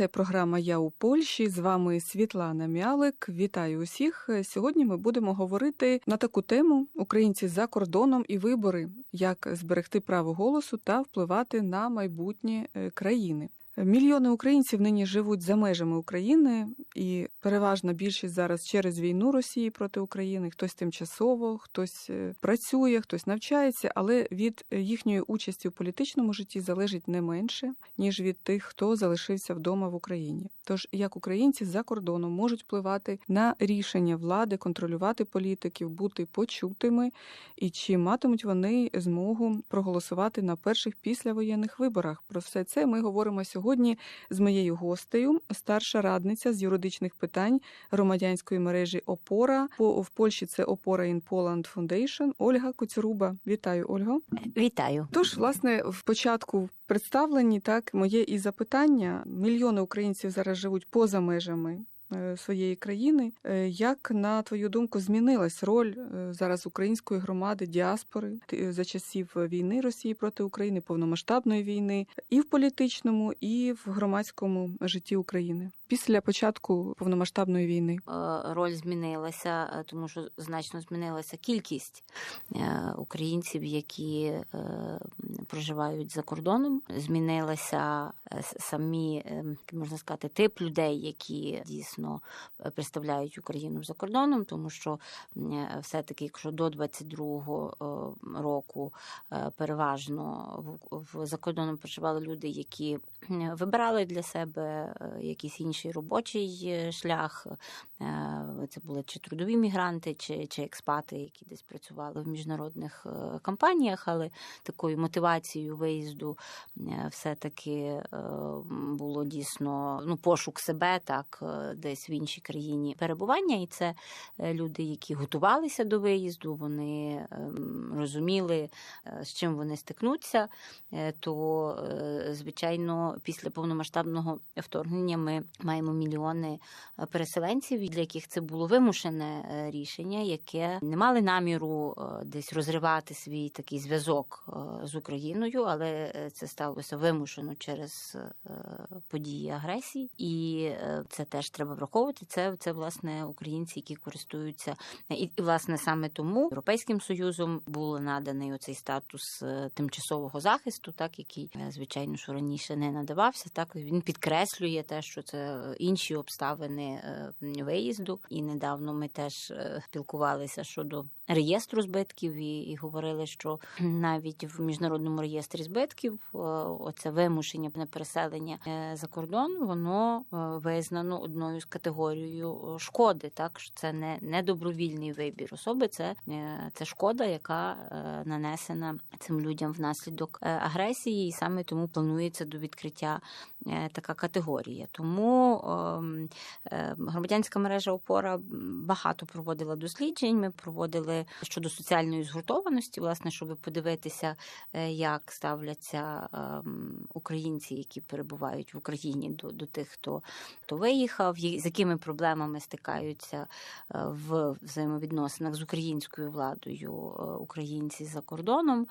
Це програма Я у Польщі. З вами Світлана Мялик. Вітаю усіх. Сьогодні ми будемо говорити на таку тему Українці за кордоном і вибори, як зберегти право голосу та впливати на майбутнє е, країни. Мільйони українців нині живуть за межами України, і переважна більшість зараз через війну Росії проти України. Хтось тимчасово, хтось е, працює, хтось навчається, але від їхньої участі у політичному житті залежить не менше ніж від тих, хто залишився вдома в Україні. Тож як українці за кордоном можуть впливати на рішення влади, контролювати політиків, бути почутими, і чи матимуть вони змогу проголосувати на перших післявоєнних виборах? Про все це ми говоримо сьогодні з моєю гостею, старша радниця з юридичних питань громадянської мережі Опора. По в Польщі це Опора in Poland Foundation Ольга Коцюруба. Вітаю, Ольго. Вітаю. Тож, власне, в початку представлені так моє і запитання. Мільйони українців зараз живуть поза межами. Е, Своєї країни, Е, як на твою думку змінилась роль е, зараз української громади діаспори за часів війни Росії проти України, повномасштабної війни, і в політичному, і в громадському житті України після початку повномасштабної війни? Е, Роль змінилася, е, тому що значно змінилася кількість е, українців, які проживають за кордоном. Змінилася е, самі можна сказати тип людей, які дійсно представляють Україну за кордоном, тому що все-таки, якщо до 22-го е, року переважно в, за кордоном проживали люди, які вибирали для себе е, інший робочий шлях. Е, Це були чи трудові мігранти, чи, чи експати, які десь працювали в міжнародних е, компаніях, але такою мотивацією виїзду е, все-таки було дійсно ну, пошук себе, так, десь в іншій країні перебування. І це люди, які готувалися до виїзду, вони ем, розуміли, з чим вони стикнуться. То, звичайно, після повномасштабного вторгнення ми маємо мільйони е, переселенців, для яких це було вимушене е, рішення, яке не мали наміру е, десь розривати свій такий зв'язок з Україною, але це сталося вимушено через події агресії, і це теж треба враховувати. Це, це власне українці, які користуються і, і власне саме тому Європейським Союзом було наданий оцей статус тимчасового захисту, так який звичайно що раніше не надавався. Так він підкреслює те, що це інші обставини е, виїзду. І недавно ми теж е, спілкувалися щодо реєстру збитків і, і говорили, що навіть в міжнародному реєстрі збитків е, оце вимушення на переселення е, за кордон, воно е, визнано одною з категорією шкоди. Так що це не, не добровільний вибір особи, це, це шкода, яка нанесена цим людям внаслідок агресії, і саме тому планується до відкриття така категорія. Тому ем, громадянська мережа опора багато проводила досліджень. Ми проводили щодо соціальної згуртованості, власне, щоб подивитися, е, як ставляться ем, українці, які перебувають в Україні до, до тих, хто, хто виїхав, з якими проблемами стикаються е, в взаємовідносинах з українською владою е, українці за кордоном.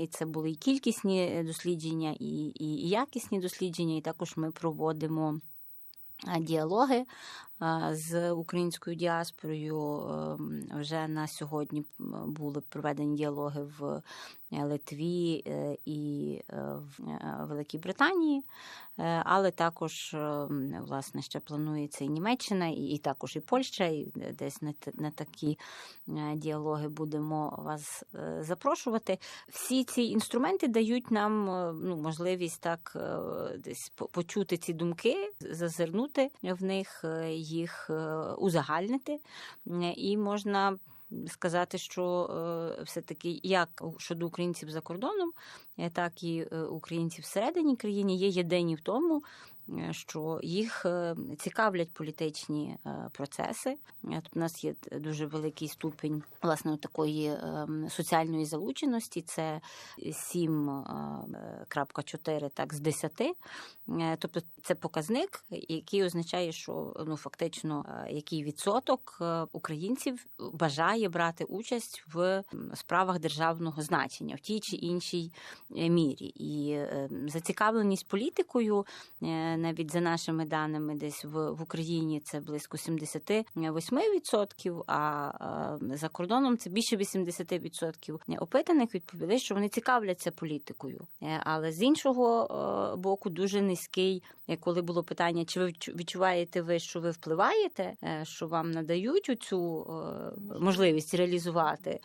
І це були і кількісні дослідження, і, і, і якісні дослідження, і також ми проводимо. Діалоги з українською діаспорою Ем, вже на сьогодні були проведені діалоги в е, Литві е, і е, в Великій Британії, але також е, власне ще планується і Німеччина, і, також і Польща, і десь на, такі діалоги будемо вас запрошувати. Всі ці інструменти дають нам ну, можливість так десь почути ці думки, зазирнути в них, їх е, узагальнити, і можна. Сказати, що е, все-таки як щодо українців за кордоном, е, так і українців всередині країни є єдині в тому, що їх е, цікавлять політичні е, процеси. Е, Тут у нас є дуже великий ступінь власне такої е, соціальної залученості. Це 7,4 так з 10. Е, Тобто це показник, який означає, що ну фактично е, який відсоток е, українців бажає брати участь в справах державного значення в тій чи іншій е, мірі. І е, зацікавленість політикою е, навіть за нашими даними, десь в, в Україні це близько 78%, а за кордоном це більше 80% опитаних відповіли, що вони цікавляться політикою. Е, Але з іншого е, боку, дуже низький, е, коли було питання, чи ви відчуваєте ви, що ви впливаєте, що вам надають цю можливість реалізувати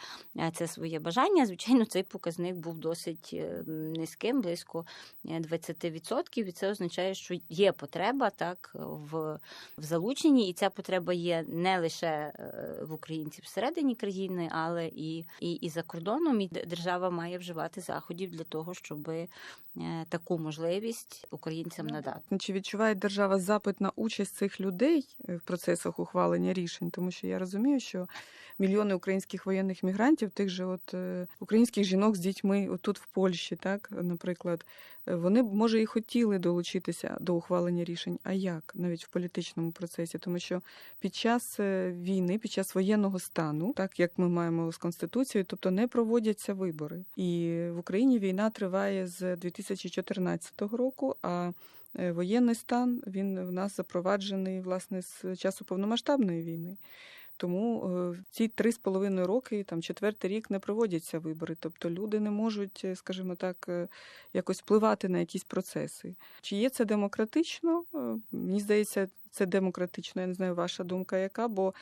це своє бажання. Звичайно, цей показник був досить низьким, близько е, 20%. І це означає, що є потреба так в, в залученні, і ця потреба є не лише е, в українців всередині країни, але і, і, і за кордоном. І держава має вживати заходів для того, щоб таку можливість українцям надати. Ну, Чи відчуває держава запит на участь цих людей е, в процесах ухвалення рішень? Тому що я розумію, що мільйони українських воєнних мігрантів, тих же от е, українських жінок з дітьми, отут в Польщі, так, наприклад, е, вони б може і хотіли долучитися до ухвалення рішень. А як навіть в політичному процесі? Тому що під час е, війни, під час воєнного стану, так як ми маємо з конституцією, тобто не проводяться вибори. І в Україні війна триває з 2014 року. А е, воєнний стан він в нас запроваджений власне з часу повномасштабної війни. Тому е, ці три з половиною роки, там четвертий рік не проводяться вибори. Тобто люди не можуть, е, скажімо так, е, якось впливати на якісь процеси. Чи є це демократично? Мені здається, це демократично. Я не знаю, ваша думка яка, бо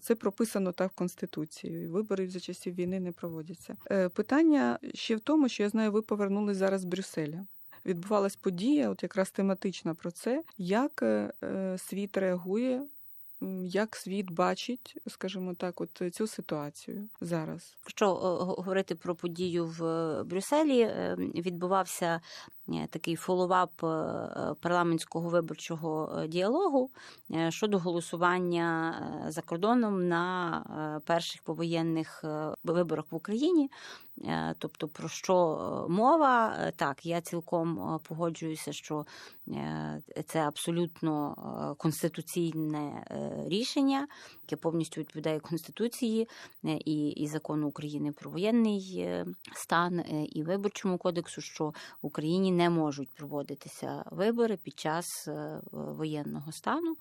це прописано так в Конституції. Вибори за часів війни не проводяться. Питання ще в тому, що я знаю, ви повернулись зараз з Брюсселя. Відбувалась подія, от якраз тематична про це, як світ реагує, як світ бачить, скажімо так, от цю ситуацію зараз. Якщо е, го- говорити про подію в е, Брюсселі, е, відбувався е, такий фолловап е, е, парламентського виборчого е, діалогу е, щодо голосування е, за кордоном на е, перших повоєнних е, виборах в Україні. Е, Тобто, про що е, мова? Е, Так, я цілком е, погоджуюся, що е, це абсолютно е, конституційне е, рішення, яке повністю відповідає Конституції е, і, і закону України про воєнний е, стан е, і виборчому кодексу, що Україні не можуть проводитися вибори під час е, воєнного стану.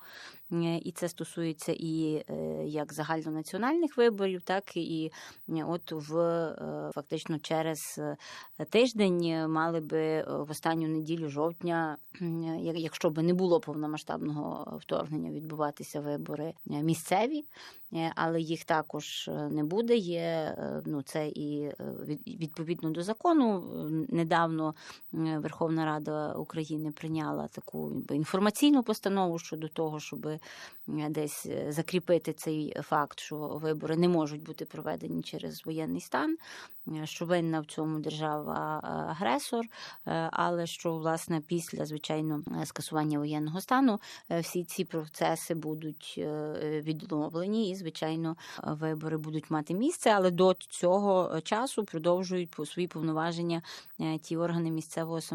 Е, І це стосується і е, як загальнонаціональних виборів, так і от в фактично через тиждень мали би в останню неділю жовтня, якщо би не було повномасштабного вторгнення, відбуватися вибори місцеві, але їх також не буде. Є ну це і відповідно до закону. Недавно Верховна Рада України прийняла таку інформаційну постанову щодо того, щоб десь е, закріпити цей факт, що вибори не можуть бути проведені через воєнний стан, е, що винна в цьому держава е, агресор, е, але що власне після звичайно е, скасування воєнного стану е, всі ці процеси будуть е, відновлені, і звичайно е, вибори будуть мати місце, але до цього часу продовжують по- свої повноваження е, ті органи місцевого самоврядування,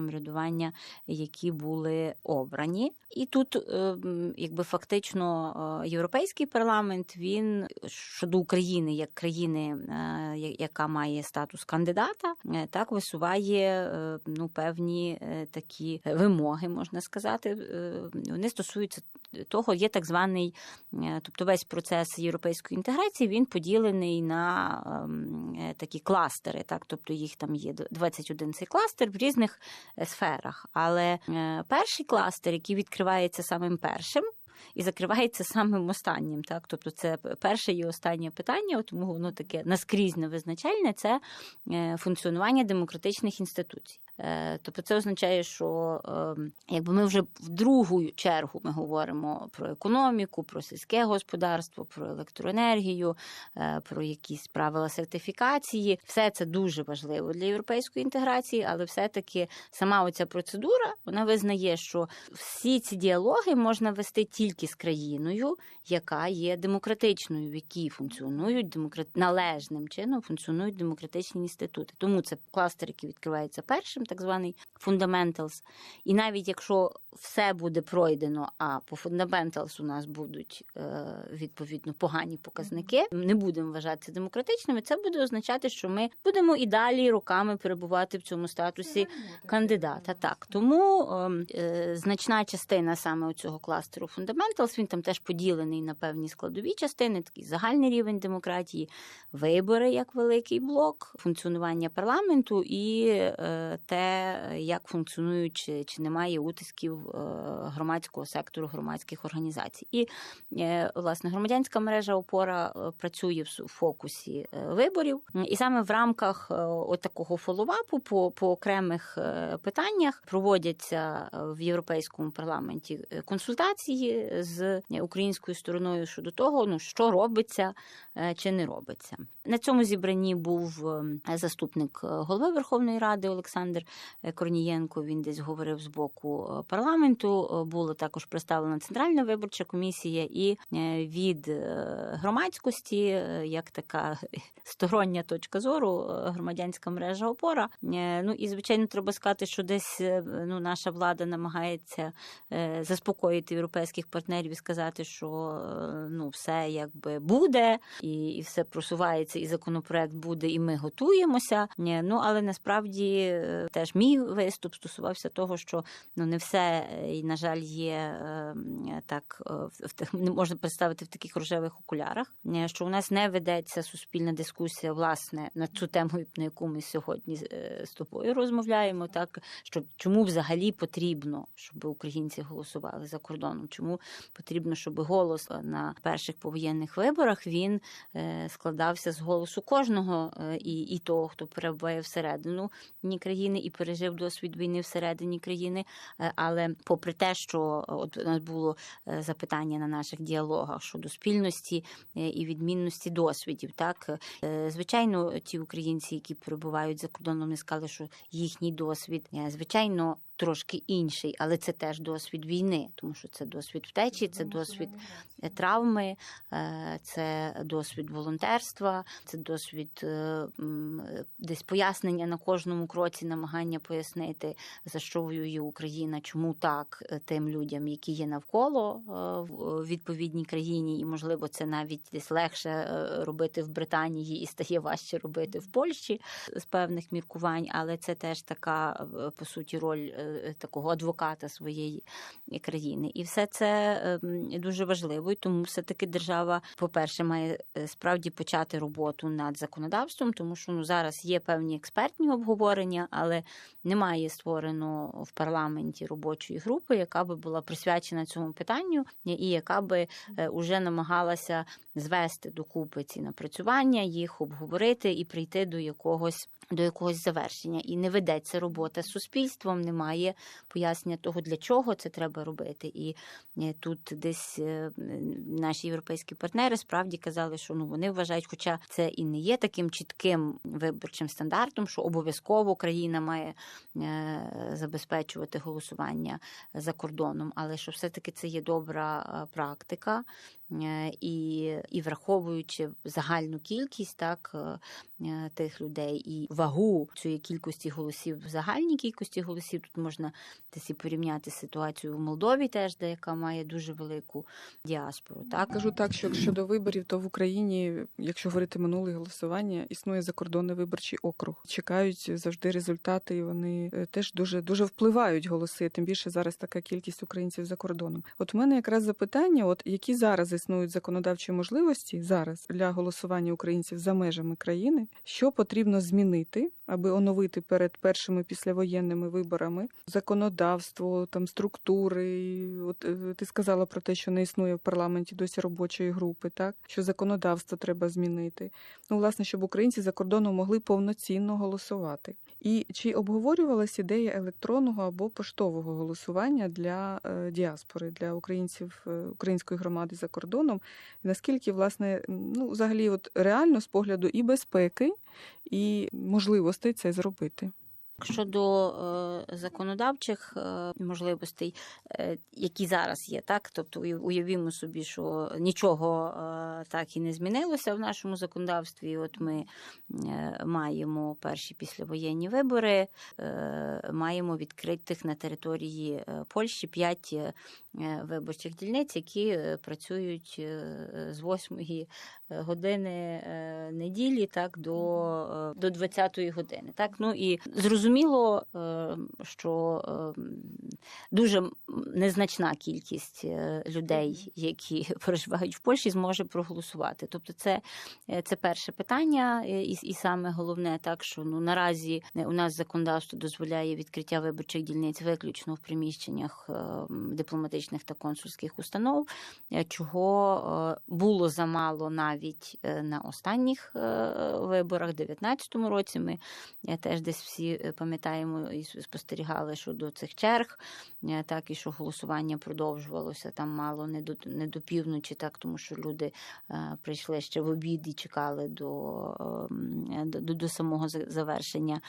які були обрані. І тут, е, якби фактично, е, європейський парламент він щодо України як країни, е, яка має статус кандидата, е, так висуває ну певні такі вимоги, можна сказати. Вони стосуються того, є так званий, е, тобто весь процес європейської інтеграції він поділений на ем, е, такі кластери, так, тобто їх там є 21 цей кластер в різних е, сферах. Але перший кластер, який відкривається самим першим. І закривається самим останнім, так тобто це перше і останнє питання, тому воно таке наскрізне визначальне це функціонування демократичних інституцій. Е, Тобто це означає, що е, якби ми вже в другу чергу ми говоримо про економіку, про сільське господарство, про електроенергію, е, про якісь правила сертифікації. Все це дуже важливо для європейської інтеграції, але все-таки сама оця процедура вона визнає, що всі ці діалоги можна вести тільки з країною, яка є демократичною, в якій функціонують демократ... належним чином функціонують демократичні інститути. Тому це кластер, який відкривається першим, так званий fundamentals. І навіть якщо все буде пройдено, а по fundamentals у нас будуть е, відповідно погані показники, не будемо вважати демократичними. Це буде означати, що ми будемо і далі роками перебувати в цьому статусі кандидата. Так тому ем, е, значна частина саме цього кластеру Fundamentals, він там теж поділений на певні складові частини, такий загальний рівень демократії, вибори як великий блок, функціонування парламенту і е, те, як функціонують чи, чи немає утисків е, громадського сектору, громадських організацій. І е, власне громадянська мережа опора е, працює в фокусі виборів, і саме в рамках е, от такого фолловапу по, по окремих питаннях проводяться в європейському парламенті консультації з українською стороною щодо того, ну що робиться чи не робиться. На цьому зібранні був е, заступник голови Верховної Ради Олександр Корнієнко. Він десь говорив з боку е, парламенту. Е, Була також представлена центральна виборча комісія, і е, від е, громадськості, е, як така стороння точка зору, е, громадянська мережа опора. Е, Ну і звичайно, треба сказати, що десь е, ну наша влада намагається е, заспокоїти європейських партнерів і сказати, що е, ну все якби буде, і, і все просувається, і законопроект буде, і ми готуємося. Ну але насправді е, теж мій виступ стосувався того, що ну не все е, і на жаль є е, так е, в- не можна представити в таких рожевих окулярах. е, Що у нас не ведеться суспільна дискусія власне на цю тему, на яку ми сьогодні з тобою розмовляємо. Так що чому взагалі потрібно, щоб українці голосували за кордоном? Чому потрібно, щоб голос на перших повоєнних виборах він складався з голосу кожного і, і того, хто перебуває всередину ні країни і пережив досвід війни всередині країни. Е, Але попри те, що е, от у нас було е, запитання на наших діалогах щодо спільності і відмінності досвідів, так звичайно, ті українці, які перебувають за кордоном, не сказали, що їхній досвід, звичайно. Трошки інший, але це теж досвід війни, тому що це досвід втечі, це досвід е, травми, е, це досвід волонтерства, це досвід е, десь пояснення на кожному кроці, намагання пояснити, за що воює Україна, чому так тим людям, які є навколо в відповідній країні, і можливо це навіть десь легше робити в Британії і стає важче робити в Польщі з певних міркувань, але це теж така по суті роль такого адвоката своєї країни. І все це ем, дуже важливо, і тому все таки держава, по-перше, має е, справді почати роботу над законодавством, тому що ну зараз є певні експертні обговорення, але немає створено в парламенті робочої групи, яка би була присвячена цьому питанню, і яка би е, уже намагалася звести докупи ці напрацювання, їх обговорити і прийти до якогось до якогось завершення. І не ведеться робота з суспільством, немає пояснення того, для чого це треба робити. І е, тут десь е, наші європейські партнери справді казали, що ну вони вважають, хоча це і не є таким чітким виборчим стандартом, що обов'язково країна має е, забезпечувати голосування за кордоном, але що все-таки це є добра практика. І, і враховуючи загальну кількість так тих людей і вагу цієї кількості голосів в загальній кількості голосів, тут можна десь і порівняти ситуацію в Молдові, теж де яка має дуже велику діаспору. Так Кажу так, що щодо виборів, то в Україні, якщо говорити минуле голосування, існує закордонний виборчий округ. Чекають завжди результати, і вони е, теж дуже дуже впливають голоси. Тим більше зараз така кількість українців за кордоном. От у мене якраз запитання: от які зараз існують законодавчі можливості зараз для голосування українців за межами країни, що потрібно змінити, аби оновити перед першими післявоєнними виборами законодавство, там структури. От е, ти сказала про те, що не існує в парламенті досі робочої групи, так що законодавство треба змінити. Ну, власне, щоб українці за кордоном могли повноцінно голосувати. І чи обговорювалась ідея електронного або поштового голосування для е, діаспори, для українців е, української громади за кордоном? Наскільки власне ну взагалі, от реально з погляду і безпеки, і можливостей це зробити? Щодо е, законодавчих е, можливостей, е, які зараз є, так тобто уявімо собі, що нічого е, так і не змінилося в нашому законодавстві. От ми е, маємо перші післявоєнні вибори, е, маємо відкритих на території Польщі п'ять виборчих дільниць, які е, працюють е, з 8 години е, неділі так до, е, до 20 години. Так ну і зрозуміло, е, що е, дуже незначна кількість е, людей, які проживають в Польщі, зможе проголосувати. Тобто, це, е, це перше питання, е, і, і саме головне, так що ну наразі е, у нас законодавство дозволяє відкриття виборчих дільниць виключно в приміщеннях е, м, дипломатичних та консульських установ, е, чого е, було замало навіть е, на останніх виборах, в 2019 році. Ми теж десь всі пам'ятаємо і спостерігали щодо цих черг, так і що голосування продовжувалося там мало не до не до півночі, так тому що люди прийшли ще в обід і чекали до, до, до, до самого завершення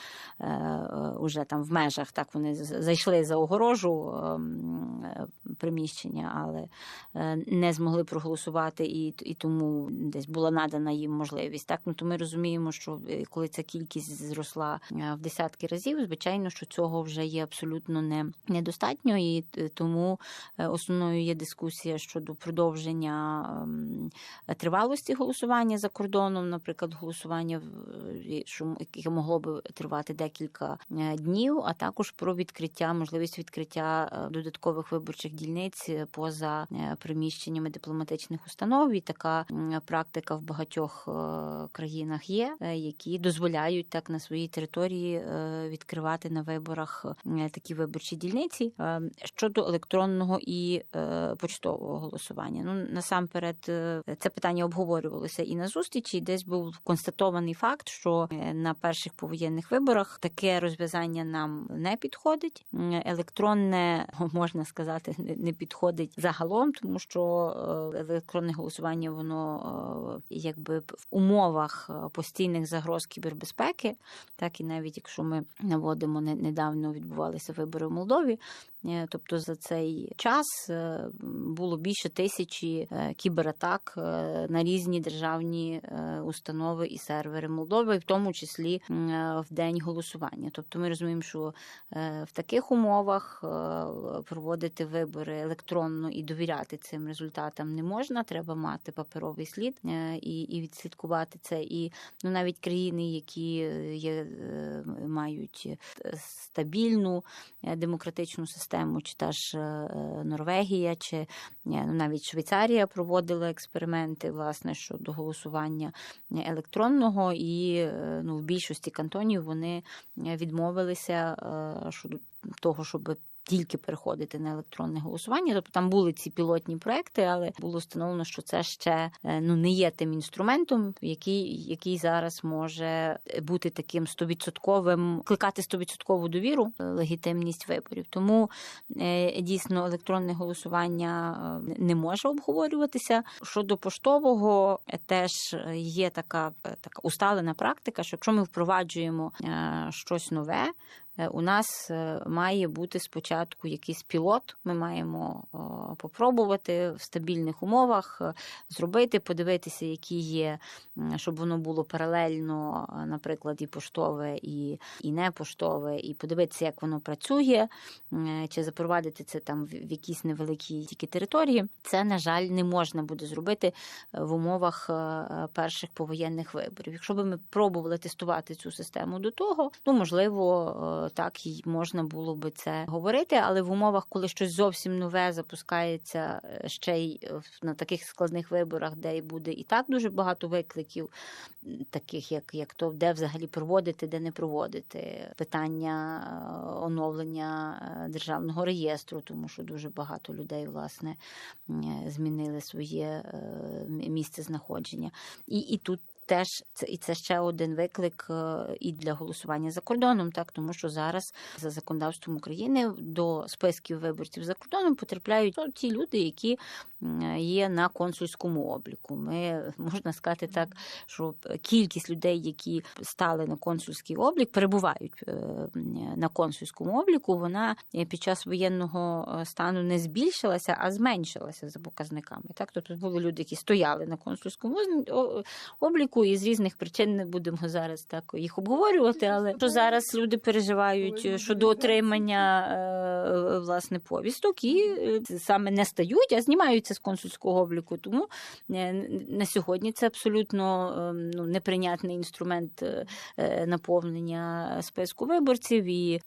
уже там в межах. Так вони зайшли за огорожу е, м, е, приміщення, але е, не змогли проголосувати, і, і тому десь була надана їм можливість. Так, ну то ми розуміємо, що е, коли ця кількість зросла е, в десятки разів, звичайно, що цього вже є абсолютно не недостатньо, і тому основною є дискусія щодо продовження ем, тривалості голосування за кордоном, наприклад, голосування що яке могло би тривати декілька днів, а також про відкриття, можливість відкриття додаткових виборчих дільниць е, поза е, приміщеннями дипломатичних установ. І така практика в багатьох е, країнах є, е, які дозволяють так на своїй території відкривати на виборах такі виборчі дільниці щодо електронного і почтового голосування. Ну насамперед, це питання обговорювалося і на зустрічі. Десь був констатований факт, що на перших повоєнних виборах таке розв'язання нам не підходить. Електронне можна сказати не- підходить загалом, тому що е, електронне голосування воно е, якби в умовах е, постійних загроз кібербезпеки, так і навіть якщо ми наводимо не- недавно відбувалися вибори в Молдові. Е, Тобто за цей час е, було більше тисячі е, кібератак на різні державні установи і сервери Молдови, в тому числі в день голосування. Тобто ми розуміємо, що в таких умовах проводити вибори електронно і довіряти цим результатам не можна. Треба мати паперовий слід і, і відслідкувати це. І ну навіть країни, які є, мають стабільну демократичну систему, чи та ж е, Норвегія, чи е, ну, навіть Швейцарія проводила експерименти власне щодо голосування електронного, і е, ну, в більшості кантонів вони е, відмовилися е, щодо того, щоб тільки переходити на електронне голосування. Тобто там були ці пілотні проекти, але було встановлено, що це ще е, ну не є тим інструментом, який, який зараз може бути таким стовідсотковим, кликати стовідсоткову довіру, е, легітимність виборів. Тому е, дійсно електронне голосування не може обговорюватися. Щодо поштового, теж є така, така усталена практика, що якщо ми впроваджуємо щось нове. Е, У нас е, має бути спочатку якийсь пілот. Ми маємо о, попробувати в стабільних умовах е, зробити, подивитися, які є, щоб воно було паралельно, е, наприклад, і поштове, і, і не поштове, і подивитися, як воно працює, чи запровадити це там в якійсь невеликій тільки території. Це, на жаль, не можна буде зробити е, в умовах е, перших повоєнних виборів. Якщо би ми пробували тестувати цю систему до того, ну можливо, так і можна було би це говорити, але в умовах, коли щось зовсім нове запускається е, ще й е, на таких складних виборах, де і буде і так дуже багато викликів, таких як, як то, де взагалі проводити, де не проводити, питання е, оновлення державного реєстру, тому що дуже багато людей власне змінили своє місце знаходження. І, і тут теж це і це ще один виклик е, і для голосування за кордоном, так тому що зараз за законодавством України до списків виборців за кордоном потрапляють ну, ті люди, які є на консульському обліку. Ми можна сказати так, що кількість людей, які стали на консульський облік, перебувають е, на консульському обліку, вона е, під час воєнного стану не збільшилася, а зменшилася за показниками. Так, тобто були люди, які стояли на консульському обліку, і з різних причин не будемо зараз так їх обговорювати. Але що зараз люди переживають щодо отримання е, власне повісток, і е, саме не стають, а знімаються з консульського обліку. Тому е, на сьогодні це абсолютно ну, неприйнятний інструмент наповнення списку виборців і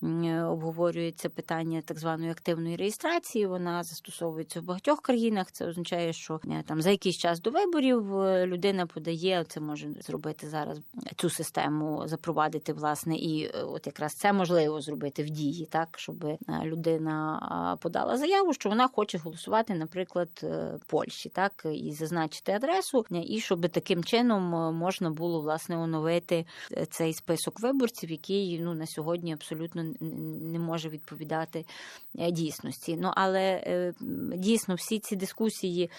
обговорюється питання так званої активної реєстрації. Вона застосовується в багатьох країнах. Це означає, що там за якийсь час до виборів людина подає це може зробити зараз цю систему, запровадити власне, і е, от якраз це можливо зробити в дії, так щоб е, людина подала заяву, що вона хоче голосувати, наприклад, е, Польщі, так і зазначити адресу, і щоб таким чином можна було власне оновити цей список виборців, який ну на сьогодні абсолютно не може відповідати дійсності. Ну але дійсно всі ці дискусії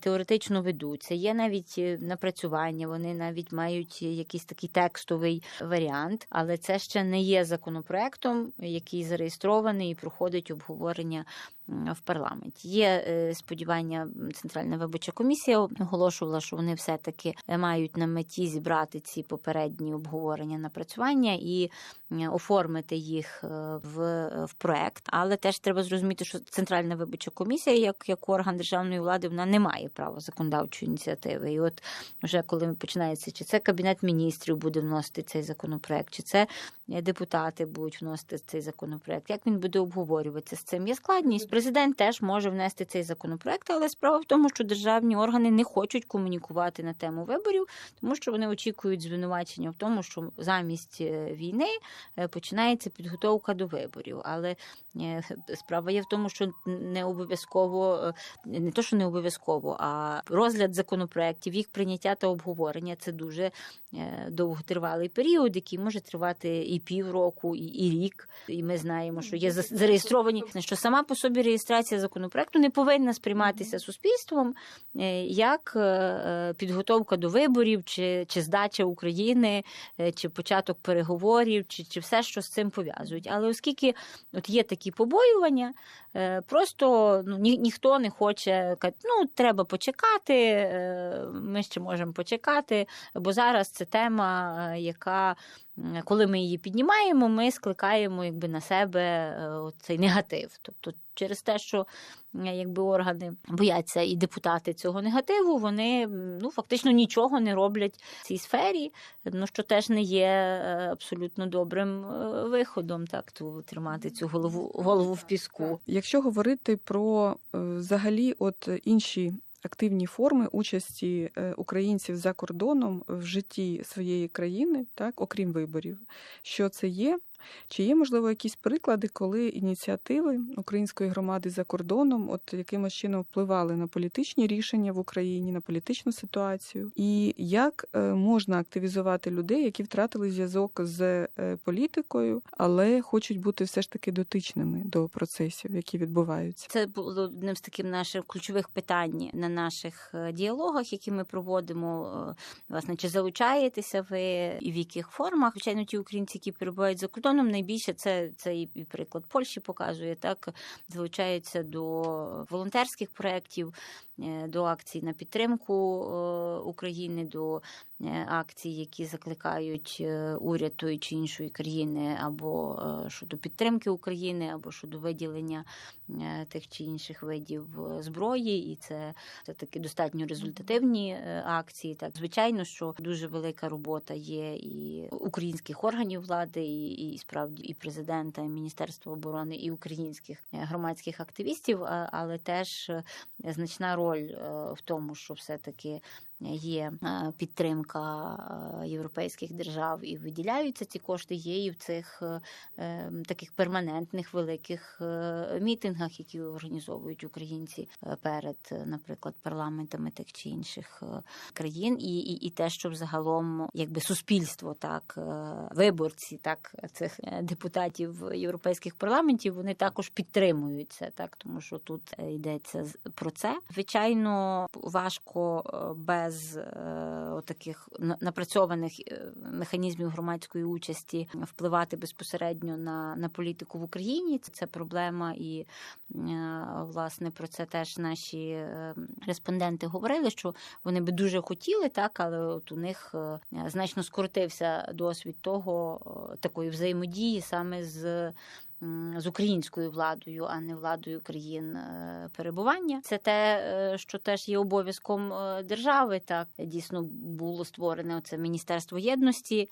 теоретично ведуться. Є навіть е, напрацювання, вони навіть мають якийсь такий текстовий варіант, але це ще не є законопроектом, який зареєстрований і проходить обговорення в парламенті. Є е, сподівання, Центральна виборча комісія оголошувала, що вони все-таки мають на меті зібрати ці попередні обговорення напрацювання і оформити їх е, в, в проект. Але теж треба зрозуміти, що Центральна виборча комісія, як, як орган державної влади, вона не має права законодавчої ініціативи. І от вже коли починається, чи це кабінет міністрів буде вносити цей законопроект, чи це е, депутати будуть вносити цей законопроект. Як він буде обговорюватися з цим? Є складність. Президент теж може внести цей законопроект, але справа в тому, що державні органи не хочуть комунікувати на тему виборів, тому що вони очікують звинувачення в тому, що замість е, війни е, починається підготовка до виборів. Але е, справа є в тому, що не обов'язково не то, що не обов'язково, а розгляд законопроєктів, їх прийняття та обговорення це дуже довготривалий період, який може тривати і півроку, і, рік. І ми знаємо, що є за- зареєстровані, що сама по собі реєстрація законопроекту не повинна сприйматися суспільством е, як е, е, підготовка до виборів, чи, чи здача України, чи початок переговорів, чи, чи все, що з цим пов'язують. Але оскільки от є такі побоювання, просто ну, ні, ніхто не хоче казати, ну треба почекати, ми ще можемо почекати, бо зараз це тема, яка. Коли ми її піднімаємо, ми скликаємо якби на себе цей негатив. Тобто, через те, що якби органи бояться і депутати цього негативу, вони ну фактично нічого не роблять в цій сфері, ну що теж не є е, абсолютно добрим е, виходом, так то тримати цю голову голову в піску. Якщо говорити про е, взагалі от інші активні форми участі українців за кордоном в житті своєї країни, так, окрім виборів, що це є? Чи є, можливо, якісь приклади, коли ініціативи української громади за кордоном от якимось чином впливали на політичні рішення в Україні, на політичну ситуацію? І як е, можна активізувати людей, які втратили зв'язок з е, політикою, але хочуть бути все ж таки дотичними до процесів, які відбуваються? Це було одним з таких наших ключових питань на наших е, діалогах, які ми проводимо. Власне, чи залучаєтеся ви і в яких формах? Звичайно, ті українці, які перебувають за кордоном, найбільше це, це і приклад Польщі показує. Так залучаються до волонтерських проєктів, е, до акцій на підтримку е, України, до акцій, які закликають е, уряд тої чи іншої країни, або е, щодо підтримки України, або щодо виділення е, тих чи інших видів е, зброї, і це, це таки достатньо результативні е, акції. Так, звичайно, що дуже велика робота є і українських органів влади, і, і справді і президента, і Міністерства оборони, і українських е, громадських активістів, але теж е, значна роль е, в тому, що все таки є е, підтримка е, європейських держав і виділяються ці кошти, є і в цих е, таких перманентних великих мітингах, які організовують українці перед, наприклад, парламентами тих чи інших країн, і, і, і те, що взагалом якби суспільство, так виборці, так цих депутатів європейських парламентів, вони також підтримують це, так тому що тут йдеться про це. Звичайно, важко е, без е, таких напрацьованих е, механізмів громадської участі впливати безпосередньо на, на політику в Україні. Це, проблема, і е, власне про це теж наші е, респонденти говорили, що вони би дуже хотіли, так, але от у них е, значно скоротився досвід того такої взаємодії саме з. З українською владою, а не владою країн е, перебування, це те, е, що теж є обов'язком е, держави. Так дійсно було створене це міністерство єдності.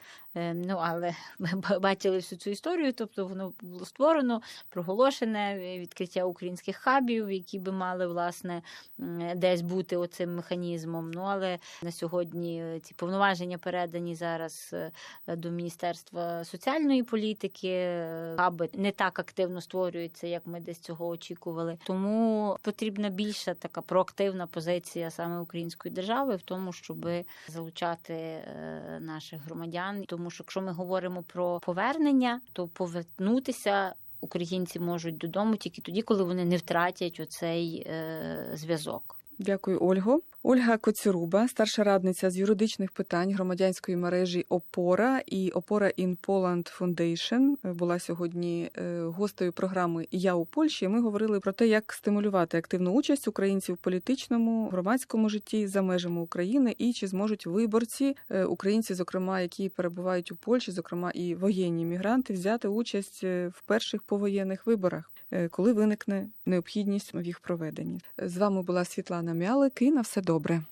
Ну але ми бачили всю цю історію. Тобто воно було створено, проголошене відкриття українських хабів, які би мали власне десь бути оцим механізмом. Ну але на сьогодні ці повноваження передані зараз до Міністерства соціальної політики. Хаби не так активно створюються, як ми десь цього очікували. Тому потрібна більша така проактивна позиція саме української держави в тому, щоб залучати е, наших громадян. Тому що якщо ми говоримо про повернення, то повернутися. Українці можуть додому тільки тоді, коли вони не втратять оцей е, зв'язок. Дякую, Ольго. Ольга Коцюруба, старша радниця з юридичних питань громадянської мережі Опора і Опора in Poland Foundation була сьогодні е, гостею програми Я у Польщі. Ми говорили про те, як стимулювати активну участь українців в політичному громадському житті за межами України, і чи зможуть виборці, е, українці, зокрема, які перебувають у Польщі, зокрема і воєнні мігранти, взяти участь е, в перших повоєнних виборах, е, коли виникне необхідність в їх проведенні. З вами була Світлана Мялик і на все добре.